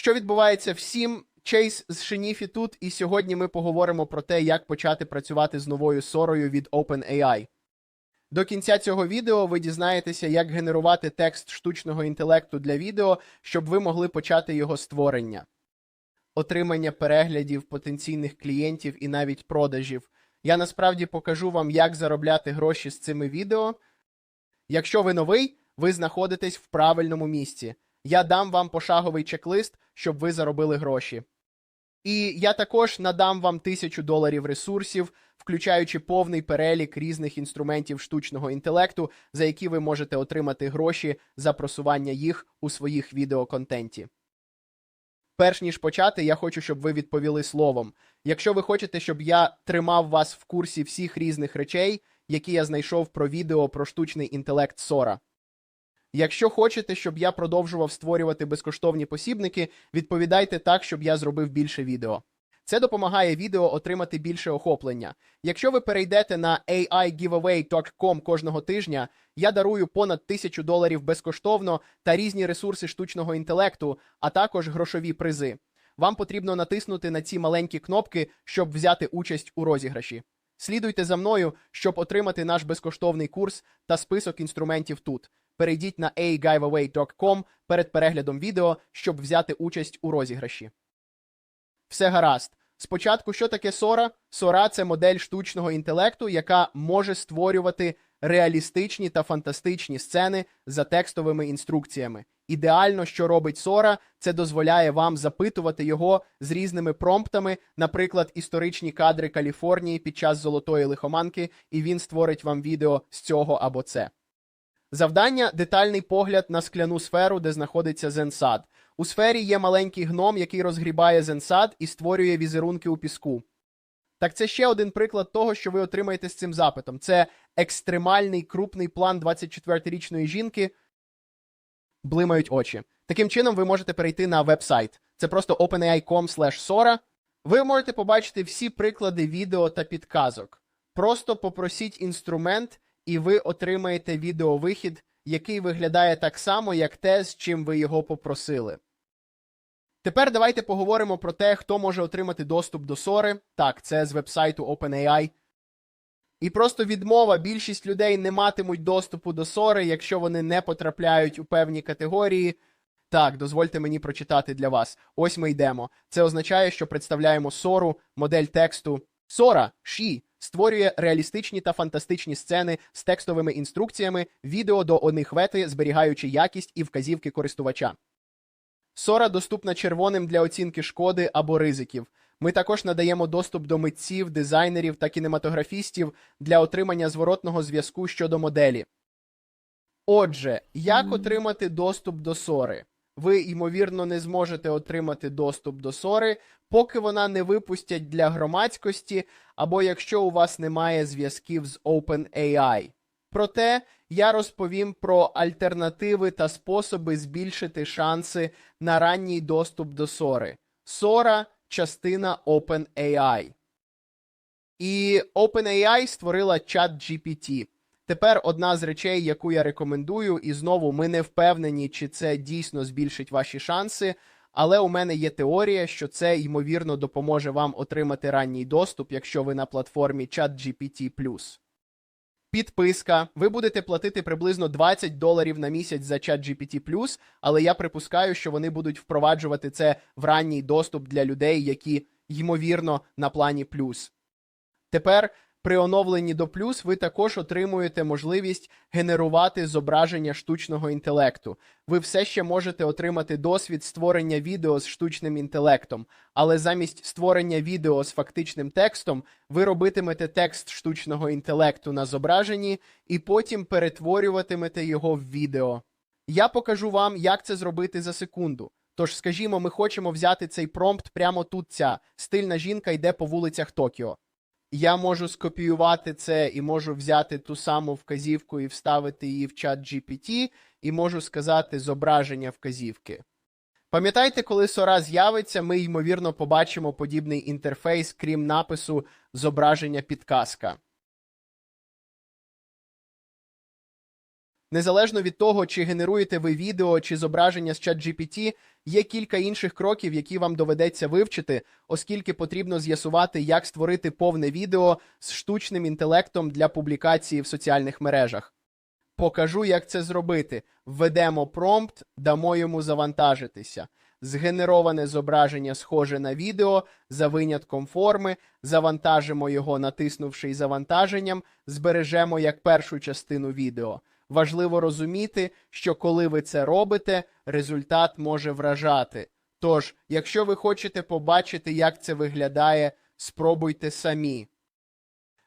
Що відбувається всім? Чейз з Шеніфі тут, і сьогодні ми поговоримо про те, як почати працювати з новою сорою від OpenAI. До кінця цього відео ви дізнаєтеся, як генерувати текст штучного інтелекту для відео, щоб ви могли почати його створення, отримання переглядів потенційних клієнтів і навіть продажів. Я насправді покажу вам, як заробляти гроші з цими відео. Якщо ви новий, ви знаходитесь в правильному місці. Я дам вам пошаговий чек-лист, щоб ви заробили гроші. І я також надам вам тисячу доларів ресурсів, включаючи повний перелік різних інструментів штучного інтелекту, за які ви можете отримати гроші за просування їх у своїх відеоконтенті. Перш ніж почати, я хочу, щоб ви відповіли словом. Якщо ви хочете, щоб я тримав вас в курсі всіх різних речей, які я знайшов про відео про штучний інтелект Сора. Якщо хочете, щоб я продовжував створювати безкоштовні посібники, відповідайте так, щоб я зробив більше відео. Це допомагає відео отримати більше охоплення. Якщо ви перейдете на aigiveaway.com кожного тижня, я дарую понад тисячу доларів безкоштовно та різні ресурси штучного інтелекту, а також грошові призи. Вам потрібно натиснути на ці маленькі кнопки, щоб взяти участь у розіграші. Слідуйте за мною, щоб отримати наш безкоштовний курс та список інструментів тут. Перейдіть на agiveaway.com перед переглядом відео, щоб взяти участь у розіграші. Все гаразд. Спочатку, що таке Сора? Сора це модель штучного інтелекту, яка може створювати реалістичні та фантастичні сцени за текстовими інструкціями. Ідеально, що робить Сора, це дозволяє вам запитувати його з різними промптами, наприклад, історичні кадри Каліфорнії під час золотої лихоманки, і він створить вам відео з цього або це. Завдання детальний погляд на скляну сферу, де знаходиться Зенсад. У сфері є маленький гном, який розгрібає Зенсад і створює візерунки у піску. Так це ще один приклад того, що ви отримаєте з цим запитом. Це екстремальний крупний план 24-річної жінки. Блимають очі. Таким чином, ви можете перейти на веб-сайт. Це просто openai.com. Ви можете побачити всі приклади відео та підказок. Просто попросіть інструмент, і ви отримаєте відеовихід, який виглядає так само, як те, з чим ви його попросили. Тепер давайте поговоримо про те, хто може отримати доступ до Сори. Так, це з вебсайту OpenAI. І просто відмова, більшість людей не матимуть доступу до Сори, якщо вони не потрапляють у певні категорії. Так, дозвольте мені прочитати для вас. Ось ми йдемо. Це означає, що представляємо Сору, модель тексту. Сора, Ші, створює реалістичні та фантастичні сцени з текстовими інструкціями, відео до оних зберігаючи якість і вказівки користувача. Сора доступна червоним для оцінки шкоди або ризиків. Ми також надаємо доступ до митців, дизайнерів та кінематографістів для отримання зворотного зв'язку щодо моделі. Отже, як отримати доступ до Сори? Ви, ймовірно, не зможете отримати доступ до Сори, поки вона не випустять для громадськості, або якщо у вас немає зв'язків з OpenAI. Проте я розповім про альтернативи та способи збільшити шанси на ранній доступ до Сори. Сора частина OpenAI. І OpenAI створила чат GPT. Тепер одна з речей, яку я рекомендую, і знову ми не впевнені, чи це дійсно збільшить ваші шанси. Але у мене є теорія, що це ймовірно допоможе вам отримати ранній доступ, якщо ви на платформі ChatGPT+. Підписка. Ви будете платити приблизно 20 доларів на місяць за ChatGPT+, але я припускаю, що вони будуть впроваджувати це в ранній доступ для людей, які ймовірно на плані плюс. Тепер при оновленні до плюс ви також отримуєте можливість генерувати зображення штучного інтелекту. Ви все ще можете отримати досвід створення відео з штучним інтелектом, але замість створення відео з фактичним текстом ви робитимете текст штучного інтелекту на зображенні і потім перетворюватимете його в відео. Я покажу вам, як це зробити за секунду. Тож, скажімо, ми хочемо взяти цей промпт прямо тут. Ця стильна жінка йде по вулицях Токіо я можу скопіювати це і можу взяти ту саму вказівку і вставити її в чат GPT, і можу сказати зображення вказівки. Пам'ятайте, коли Сора з'явиться, ми, ймовірно, побачимо подібний інтерфейс, крім напису зображення підказка. Незалежно від того, чи генеруєте ви відео чи зображення з ChatGPT, є кілька інших кроків, які вам доведеться вивчити, оскільки потрібно з'ясувати, як створити повне відео з штучним інтелектом для публікації в соціальних мережах. Покажу, як це зробити. Введемо промпт, дамо йому завантажитися. Згенероване зображення схоже на відео за винятком форми, завантажимо його, натиснувши завантаженням, збережемо як першу частину відео. Важливо розуміти, що коли ви це робите, результат може вражати. Тож, якщо ви хочете побачити, як це виглядає, спробуйте самі.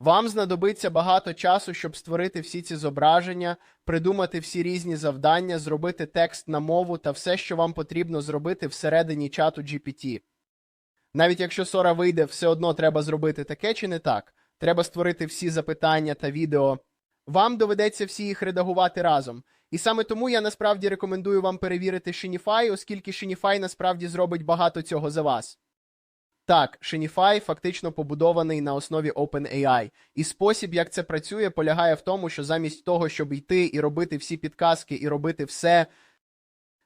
Вам знадобиться багато часу, щоб створити всі ці зображення, придумати всі різні завдання, зробити текст на мову та все, що вам потрібно зробити всередині чату GPT. Навіть якщо Сора вийде, все одно треба зробити таке чи не так. Треба створити всі запитання та відео. Вам доведеться всі їх редагувати разом. І саме тому я насправді рекомендую вам перевірити Shinify, оскільки Shinify насправді зробить багато цього за вас. Так, Shinify фактично побудований на основі OpenAI. І спосіб, як це працює, полягає в тому, що замість того, щоб йти і робити всі підказки, і робити все,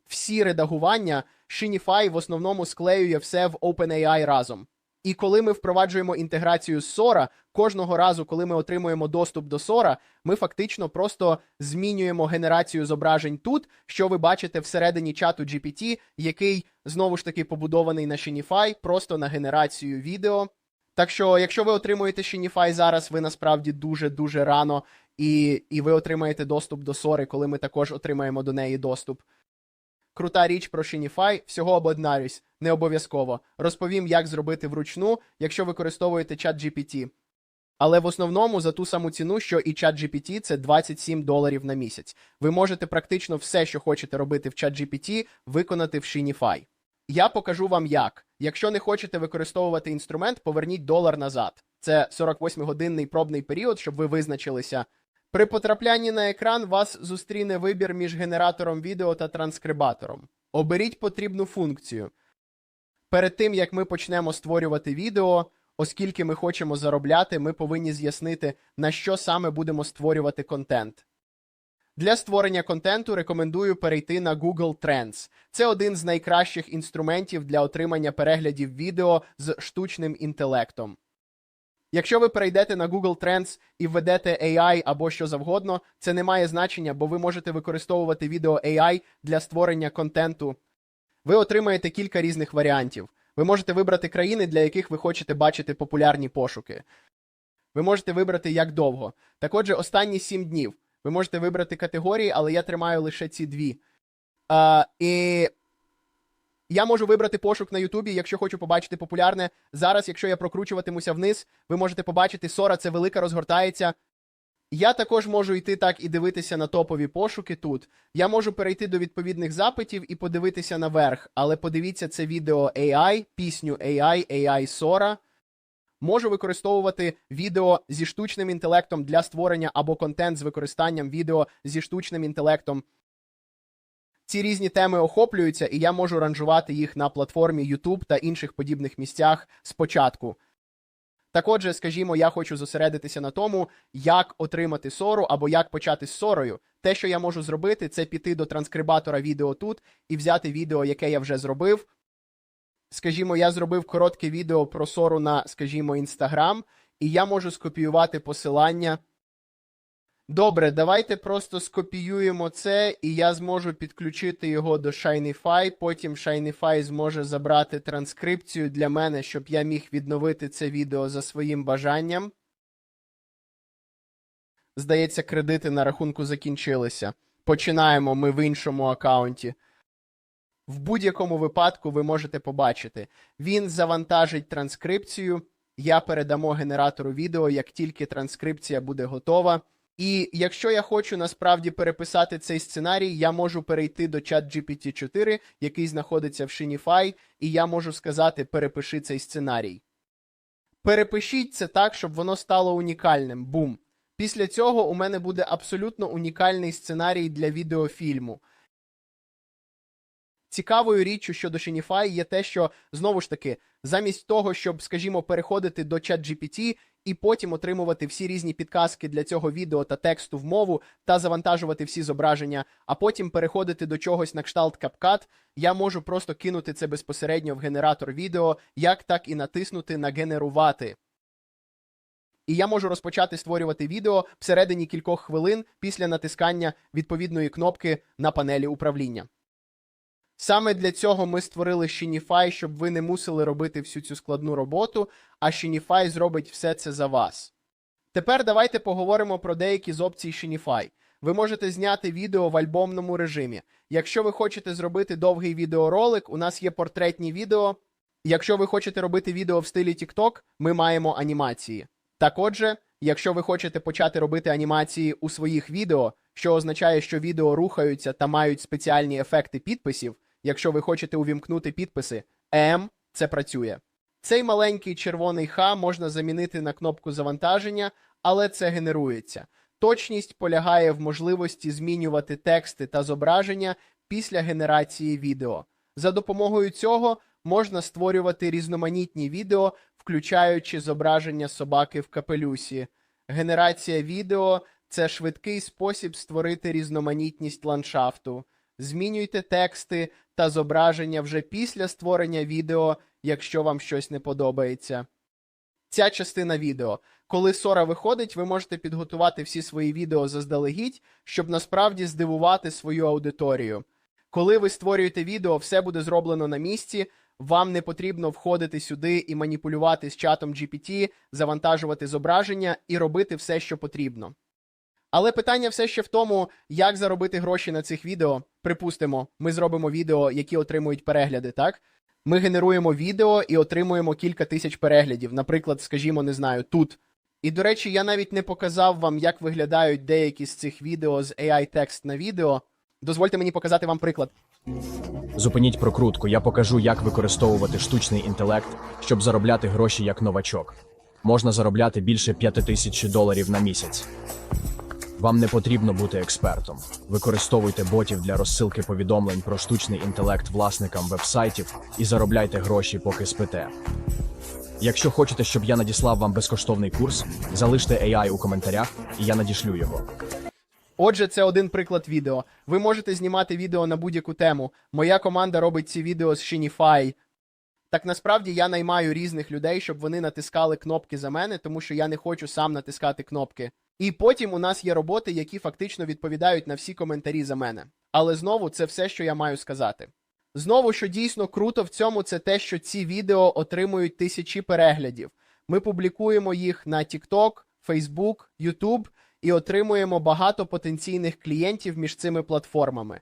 всі редагування, Shinify в основному склеює все в OpenAI разом. І коли ми впроваджуємо інтеграцію з Sora, кожного разу, коли ми отримуємо доступ до Sora, ми фактично просто змінюємо генерацію зображень тут, що ви бачите всередині чату GPT, який знову ж таки побудований на Shinify, просто на генерацію відео. Так що, якщо ви отримуєте Shinify зараз, ви насправді дуже-дуже рано, і, і ви отримаєте доступ до Sora, коли ми також отримаємо до неї доступ. Крута річ про Shinify, всього обладнаюсь, не обов'язково. Розповім, як зробити вручну, якщо використовуєте чат GPT. Але в основному за ту саму ціну, що і чат GPT, це 27 доларів на місяць. Ви можете практично все, що хочете робити в чат GPT, виконати в Shinify. Я покажу вам як. Якщо не хочете використовувати інструмент, поверніть долар назад. Це 48-годинний пробний період, щоб ви визначилися. При потраплянні на екран вас зустріне вибір між генератором відео та транскрибатором. Оберіть потрібну функцію. Перед тим як ми почнемо створювати відео, оскільки ми хочемо заробляти, ми повинні з'яснити, на що саме будемо створювати контент. Для створення контенту рекомендую перейти на Google Trends. Це один з найкращих інструментів для отримання переглядів відео з штучним інтелектом. Якщо ви перейдете на Google Trends і введете AI або що завгодно, це не має значення, бо ви можете використовувати відео AI для створення контенту. Ви отримаєте кілька різних варіантів. Ви можете вибрати країни, для яких ви хочете бачити популярні пошуки. Ви можете вибрати як довго. Так отже, останні 7 днів. Ви можете вибрати категорії, але я тримаю лише ці дві. А, І я можу вибрати пошук на Ютубі, якщо хочу побачити популярне. Зараз, якщо я прокручуватимуся вниз, ви можете побачити Сора, це велика розгортається. Я також можу йти так і дивитися на топові пошуки тут. Я можу перейти до відповідних запитів і подивитися наверх, але подивіться це відео AI, пісню AI, AI Сора. Можу використовувати відео зі штучним інтелектом для створення або контент з використанням відео зі штучним інтелектом. Ці різні теми охоплюються, і я можу ранжувати їх на платформі YouTube та інших подібних місцях спочатку. Так отже, скажімо, я хочу зосередитися на тому, як отримати сору або як почати з сорою. Те, що я можу зробити, це піти до транскрибатора відео тут і взяти відео, яке я вже зробив. Скажімо, я зробив коротке відео про сору на, скажімо, Instagram, і я можу скопіювати посилання. Добре, давайте просто скопіюємо це, і я зможу підключити його до Shinify. Потім Shinify зможе забрати транскрипцію для мене, щоб я міг відновити це відео за своїм бажанням. Здається, кредити на рахунку закінчилися. Починаємо ми в іншому аккаунті. В будь-якому випадку ви можете побачити. Він завантажить транскрипцію. Я передамо генератору відео, як тільки транскрипція буде готова. І якщо я хочу насправді переписати цей сценарій, я можу перейти до чат GPT 4, який знаходиться в Shinify, і я можу сказати перепиши цей сценарій. Перепишіть це так, щоб воно стало унікальним. Бум. Після цього у мене буде абсолютно унікальний сценарій для відеофільму. Цікавою річчю щодо Shinify є те, що знову ж таки, замість того, щоб, скажімо, переходити до ChatGPT і потім отримувати всі різні підказки для цього відео та тексту в мову та завантажувати всі зображення, а потім переходити до чогось на кшталт CapCut, я можу просто кинути це безпосередньо в генератор відео, як так і натиснути на генерувати. І я можу розпочати створювати відео всередині кількох хвилин після натискання відповідної кнопки на панелі управління. Саме для цього ми створили Shinify, щоб ви не мусили робити всю цю складну роботу, а Shinify зробить все це за вас. Тепер давайте поговоримо про деякі з опцій Shinify. Ви можете зняти відео в альбомному режимі. Якщо ви хочете зробити довгий відеоролик, у нас є портретні відео. Якщо ви хочете робити відео в стилі TikTok, ми маємо анімації. Так отже, якщо ви хочете почати робити анімації у своїх відео, що означає, що відео рухаються та мають спеціальні ефекти підписів, якщо ви хочете увімкнути підписи, ем, це працює. Цей маленький червоний Х можна замінити на кнопку завантаження, але це генерується. Точність полягає в можливості змінювати тексти та зображення після генерації відео. За допомогою цього можна створювати різноманітні відео, включаючи зображення собаки в капелюсі. Генерація відео це швидкий спосіб створити різноманітність ландшафту. Змінюйте тексти та зображення вже після створення відео, якщо вам щось не подобається. Ця частина відео. Коли Сора виходить, ви можете підготувати всі свої відео заздалегідь, щоб насправді здивувати свою аудиторію. Коли ви створюєте відео, все буде зроблено на місці. Вам не потрібно входити сюди і маніпулювати з чатом GPT, завантажувати зображення і робити все, що потрібно. Але питання все ще в тому, як заробити гроші на цих відео. Припустимо, ми зробимо відео, які отримують перегляди, так? Ми генеруємо відео і отримуємо кілька тисяч переглядів, наприклад, скажімо, не знаю, тут. І, до речі, я навіть не показав вам, як виглядають деякі з цих відео з AI текст на відео. Дозвольте мені показати вам приклад. Зупиніть прокрутку, я покажу, як використовувати штучний інтелект, щоб заробляти гроші як новачок. Можна заробляти більше 5 тисяч доларів на місяць. Вам не потрібно бути експертом. Використовуйте ботів для розсилки повідомлень про штучний інтелект власникам вебсайтів і заробляйте гроші, поки спите. Якщо хочете, щоб я надіслав вам безкоштовний курс, залиште AI у коментарях, і я надішлю його. Отже, це один приклад відео. Ви можете знімати відео на будь-яку тему. Моя команда робить ці відео з Shinify. Так насправді я наймаю різних людей, щоб вони натискали кнопки за мене, тому що я не хочу сам натискати кнопки. І потім у нас є роботи, які фактично відповідають на всі коментарі за мене. Але знову це все, що я маю сказати. Знову, що дійсно круто в цьому, це те, що ці відео отримують тисячі переглядів. Ми публікуємо їх на TikTok, Facebook, YouTube і отримуємо багато потенційних клієнтів між цими платформами.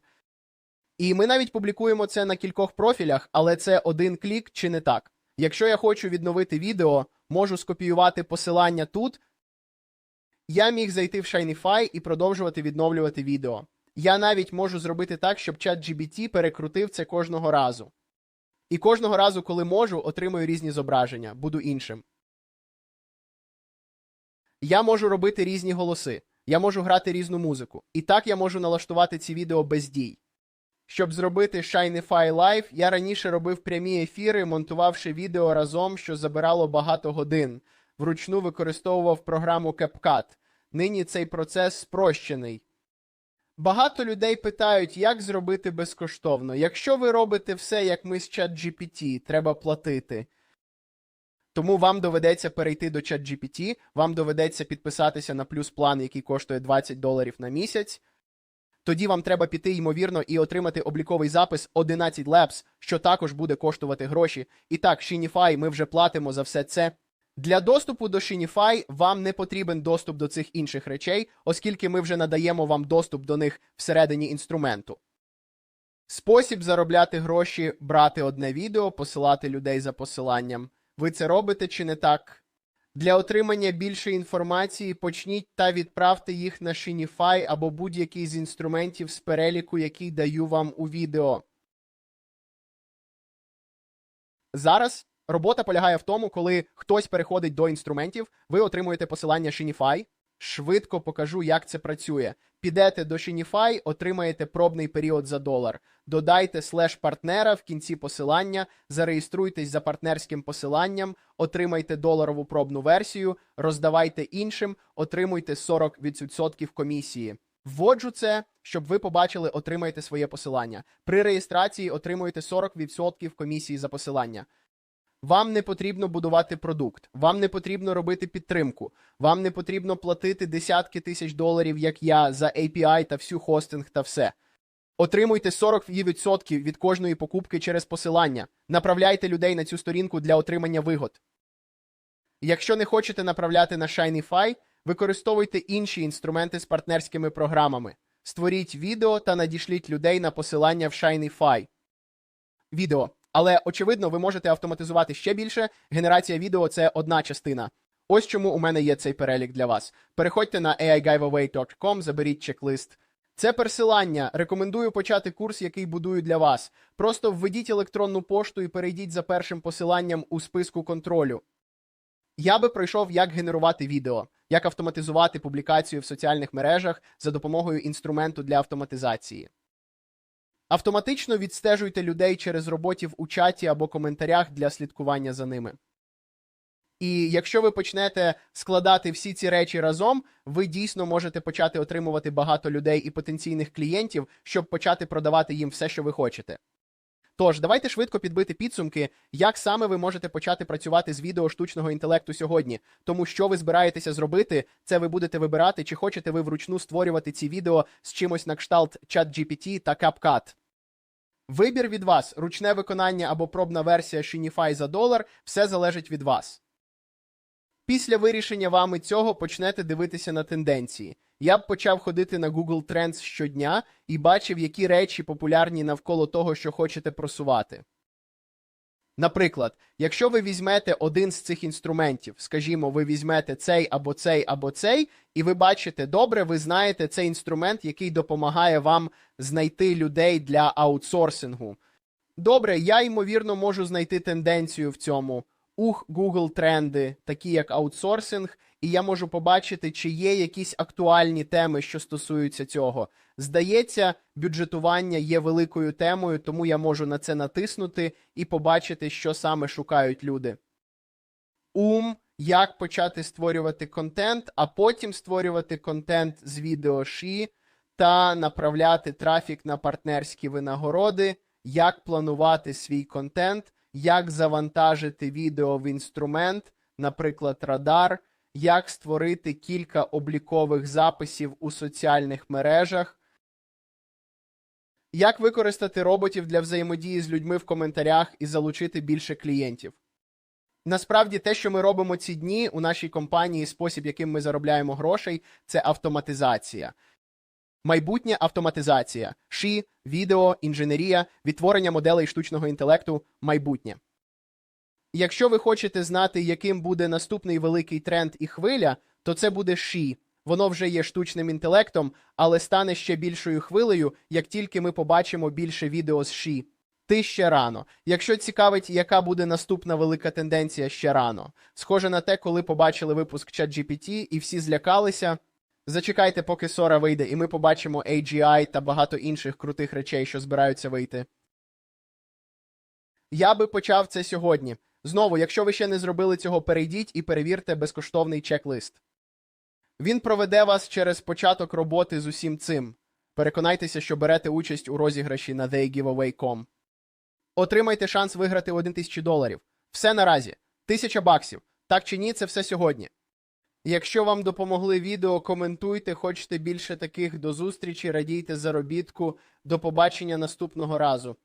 І ми навіть публікуємо це на кількох профілях, але це один клік чи не так. Якщо я хочу відновити відео, можу скопіювати посилання тут. Я міг зайти в Shinify і продовжувати відновлювати відео. Я навіть можу зробити так, щоб чат GBT перекрутив це кожного разу. І кожного разу, коли можу, отримую різні зображення, буду іншим. Я можу робити різні голоси, я можу грати різну музику. І так я можу налаштувати ці відео без дій. Щоб зробити Shinify Live, я раніше робив прямі ефіри, монтувавши відео разом, що забирало багато годин. Вручну використовував програму CapCut. Нині цей процес спрощений. Багато людей питають, як зробити безкоштовно. Якщо ви робите все, як ми з ChatGPT, треба платити. Тому вам доведеться перейти до ChatGPT, вам доведеться підписатися на плюс план, який коштує 20 доларів на місяць. Тоді вам треба піти, ймовірно, і отримати обліковий запис 11 Labs, що також буде коштувати гроші. І так, Shinify, ми вже платимо за все це. Для доступу до Shinify вам не потрібен доступ до цих інших речей, оскільки ми вже надаємо вам доступ до них всередині інструменту. Спосіб заробляти гроші брати одне відео, посилати людей за посиланням. Ви це робите чи не так? Для отримання більше інформації почніть та відправте їх на Shinify або будь-який з інструментів з переліку, який даю вам у відео. Зараз робота полягає в тому, коли хтось переходить до інструментів, ви отримуєте посилання Shinify, Швидко покажу, як це працює. Підете до Shinify, отримаєте пробний період за долар. Додайте слеш партнера в кінці посилання, зареєструйтесь за партнерським посиланням, отримайте доларову пробну версію, роздавайте іншим, отримуйте 40% комісії. Вводжу це, щоб ви побачили, отримаєте своє посилання. При реєстрації отримуєте 40% комісії за посилання. Вам не потрібно будувати продукт, вам не потрібно робити підтримку, вам не потрібно платити десятки тисяч доларів, як я, за API та всю хостинг та все. Отримуйте 40% від кожної покупки через посилання. Направляйте людей на цю сторінку для отримання вигод. Якщо не хочете направляти на Shinyfy, використовуйте інші інструменти з партнерськими програмами. Створіть відео та надішліть людей на посилання в Shinyfy. Відео. Але очевидно, ви можете автоматизувати ще більше. Генерація відео це одна частина. Ось чому у мене є цей перелік для вас. Переходьте на aigiveaway.com, заберіть чек-лист. Це пересилання. Рекомендую почати курс, який будую для вас. Просто введіть електронну пошту і перейдіть за першим посиланням у списку контролю. Я би пройшов, як генерувати відео, як автоматизувати публікацію в соціальних мережах за допомогою інструменту для автоматизації. Автоматично відстежуйте людей через роботів у чаті або коментарях для слідкування за ними. І якщо ви почнете складати всі ці речі разом, ви дійсно можете почати отримувати багато людей і потенційних клієнтів, щоб почати продавати їм все, що ви хочете. Тож, давайте швидко підбити підсумки, як саме ви можете почати працювати з відео штучного інтелекту сьогодні. Тому що ви збираєтеся зробити, це ви будете вибирати, чи хочете ви вручну створювати ці відео з чимось на кшталт ChatGPT та CapCut. Вибір від вас, ручне виконання або пробна версія Shinify за долар, все залежить від вас. Після вирішення вами цього почнете дивитися на тенденції. Я б почав ходити на Google Trends щодня і бачив, які речі популярні навколо того, що хочете просувати. Наприклад, якщо ви візьмете один з цих інструментів, скажімо, ви візьмете цей або цей або цей, і ви бачите добре, ви знаєте цей інструмент, який допомагає вам знайти людей для аутсорсингу. Добре, я ймовірно можу знайти тенденцію в цьому. Ух, Google тренди, такі як аутсорсинг, і я можу побачити, чи є якісь актуальні теми, що стосуються цього. Здається, бюджетування є великою темою, тому я можу на це натиснути і побачити, що саме шукають люди. Ум, як почати створювати контент, а потім створювати контент з відео ші та направляти трафік на партнерські винагороди, як планувати свій контент, як завантажити відео в інструмент, наприклад, радар, як створити кілька облікових записів у соціальних мережах, як використати роботів для взаємодії з людьми в коментарях і залучити більше клієнтів. Насправді, те, що ми робимо ці дні у нашій компанії, спосіб, яким ми заробляємо грошей, це автоматизація. Майбутнє автоматизація, ші, відео, інженерія, відтворення моделей штучного інтелекту, майбутнє. Якщо ви хочете знати, яким буде наступний великий тренд і хвиля, то це буде ші. Воно вже є штучним інтелектом, але стане ще більшою хвилею, як тільки ми побачимо більше відео з ші. Ти ще рано. Якщо цікавить, яка буде наступна велика тенденція ще рано. Схоже на те, коли побачили випуск ChatGPT і всі злякалися. Зачекайте, поки Сора вийде, і ми побачимо AGI та багато інших крутих речей, що збираються вийти. Я би почав це сьогодні. Знову, якщо ви ще не зробили цього, перейдіть і перевірте безкоштовний чек-лист. Він проведе вас через початок роботи з усім цим. Переконайтеся, що берете участь у розіграші на theygiveaway.com. Отримайте шанс виграти 1 тисячу доларів. Все наразі. Тисяча баксів. Так чи ні, це все сьогодні. Якщо вам допомогли відео, коментуйте, хочете більше таких до зустрічі, радійте заробітку. До побачення наступного разу.